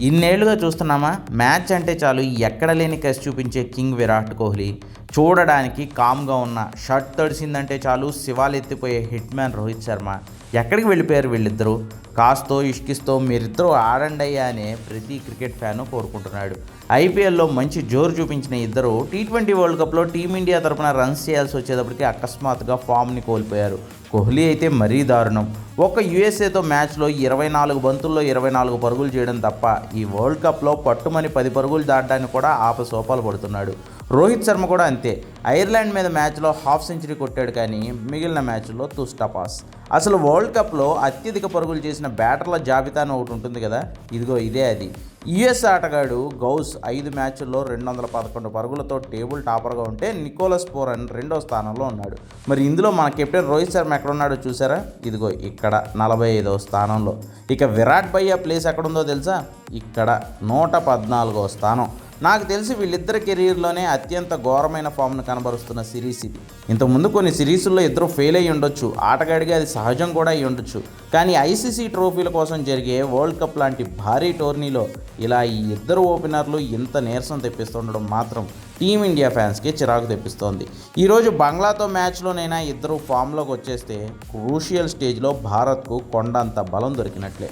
ఇన్నేళ్ళుగా చూస్తున్నామా? Match అంటే చాలు ఎక్కడ లేని కసి చూపించే కింగ్ విరాట్ కోహ్లీ. చూడడానికి కామ్గా ఉన్న షర్ట్ తడిసిందంటే చాలు శివాలు ఎత్తిపోయే హిట్ మ్యాన్ రోహిత్ శర్మ. ఎక్కడికి వెళ్ళిపోయారు వీళ్ళిద్దరూ? కాస్తో ఇష్కిస్తో మీరిద్దరూ ఆడండి అయ్యా అనే ప్రతి క్రికెట్ ఫ్యాను కోరుకుంటున్నాడు. ఐపీఎల్లో మంచి జోరు చూపించిన ఇద్దరు టీ ట్వంటీ వరల్డ్ కప్లో టీమిండియా తరపున రన్స్ చేయాల్సి వచ్చేటప్పటికి అకస్మాత్తుగా ఫామ్ని కోల్పోయారు. కోహ్లీ అయితే మరీ దారుణం. ఒక్క యుఎస్ఏతో మ్యాచ్లో ఇరవై నాలుగు బంతుల్లో ఇరవై నాలుగు పరుగులు చేయడం తప్ప ఈ వరల్డ్ కప్లో పట్టుమని పది పరుగులు దాటడానికి కూడా ఆపసోపాలు పడుతున్నాడు. రోహిత్ శర్మ కూడా అంతే. ఐర్లాండ్ మీద మ్యాచ్లో హాఫ్ సెంచరీ కొట్టాడు కానీ మిగిలిన మ్యాచ్లో తుస్టాపాస్ అసలు వరల్డ్ కప్లో అత్యధిక పరుగులు చేసిన బ్యాటర్ల జాబితాను ఒకటి ఉంటుంది కదా? ఇదిగో ఇదే అది. యుఎస్ ఆటగాడు గౌస్ ఐదు మ్యాచ్ల్లో రెండు వందల పదకొండు పరుగులతో టేబుల్ టాపర్గా ఉంటే నికోలస్ పోరన్ రెండో స్థానంలో ఉన్నాడు. మరి ఇందులో మన కెప్టెన్ రోహిత్ శర్మ ఎక్కడ ఉన్నాడో చూసారా ఇదిగో ఇక్కడ నలభై ఐదో స్థానంలో. ఇక విరాట్ భయ్య ప్లేస్ ఎక్కడుందో తెలుసా? ఇక్కడ నూట పద్నాలుగో స్థానం. నాకు తెలిసి వీళ్ళిద్దరి కెరీర్లోనే అత్యంత ఘోరమైన ఫామ్ను కనబరుస్తున్న సిరీస్ ఇది. ఇంతకుముందు కొన్ని సిరీసుల్లో ఇద్దరు ఫెయిల్ అయ్యి ఉండొచ్చు. ఆటగాడిగా అది సహజం కూడా అయి ఉండొచ్చు. కానీ ఐసీసీ ట్రోఫీల కోసం జరిగే వరల్డ్ కప్ లాంటి భారీ టోర్నీలో ఇలా ఈ ఇద్దరు ఓపెనర్లు ఇంత నీరసం తెప్పిస్తుండడం మాత్రం టీమిండియా ఫ్యాన్స్కి చిరాకు తెప్పిస్తోంది. ఈరోజు బంగ్లాతో మ్యాచ్లోనైనా ఇద్దరు ఫామ్లోకి వచ్చేస్తే క్రూషియల్ స్టేజ్లో భారత్కు కొండంత బలం దొరికినట్లే.